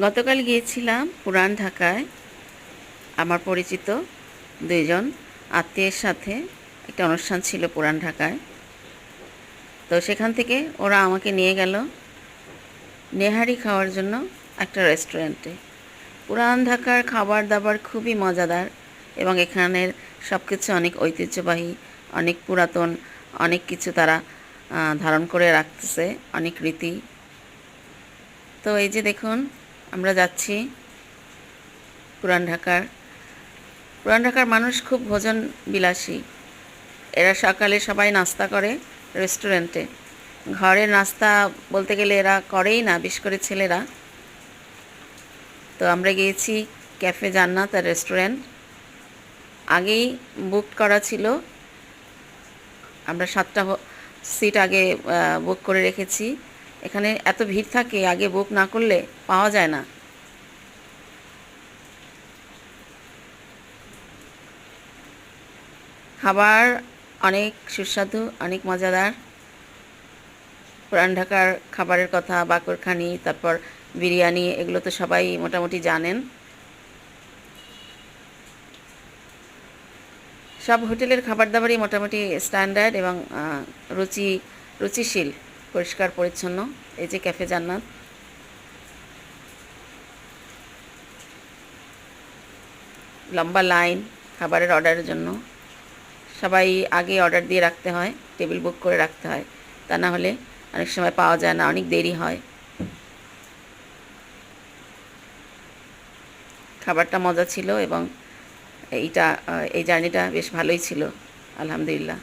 গতকাল গিয়েছিলাম পুরান ঢাকায়। আমার পরিচিত দুইজন আত্মীয়ের সাথে একটা অনুষ্ঠান ছিল পুরান ঢাকায়। তো সেখান থেকে ওরা আমাকে নিয়ে গেল নেহারি খাওয়ার জন্য একটা রেস্টুরেন্টে। পুরান ঢাকার খাবার দাবার খুবই মজাদার এবং এখানের সব কিছু অনেক ঐতিহ্যবাহী, অনেক পুরাতন, অনেক কিছু তারা ধারণ করে রাখতেছে, অনেক রীতি। তো এই যে দেখুন আমরা যাচ্ছি পুরান ঢাকার। পুরান ঢাকার মানুষ খুব ভোজন বিলাসী। এরা সকালে সবাই নাস্তা করে রেস্টুরেন্টে। ঘরের নাস্তা বলতে গেলে এরা করেই না, বিশেষ করে ছেলেরা। তো আমরা গিয়েছি ক্যাফে জান্নাত আর রেস্টুরেন্ট। আগেই বুক করা ছিল। আমরা সাতটা সিট আগে বুক করে রেখেছি। এখানে এত ভিড় থাকে, আগে বুক না করলে পাওয়া যায় না। খাবার অনেক সুস্বাদু, অনেক মজাদার। পুরান ঢাকার খাবারের কথা, বাকরখানি, তারপর বিরিয়ানি, এগুলো তো সবাই মোটামুটি জানেন। সব হোটেলের খাবার দাবারই মোটামুটি স্ট্যান্ডার্ড এবং রুচি, রুচিশীল। পরিষ্কার, পরিচ্ছন্ন। এই যে ক্যাফে জান্নাত। লম্বা লাইন খাবারের অর্ডারের জন্য। সবাই আগে অর্ডার দিয়ে রাখতে হয়, টেবিল বুক করে রাখতে হয়। তা না হলে অনেক সময় পাওয়া যায় না, অনেক দেরি হয়। খাবারটা মজা ছিল এবং এইটা এই জার্নিটা বেশ ভালোই ছিল, আলহামদুলিল্লাহ।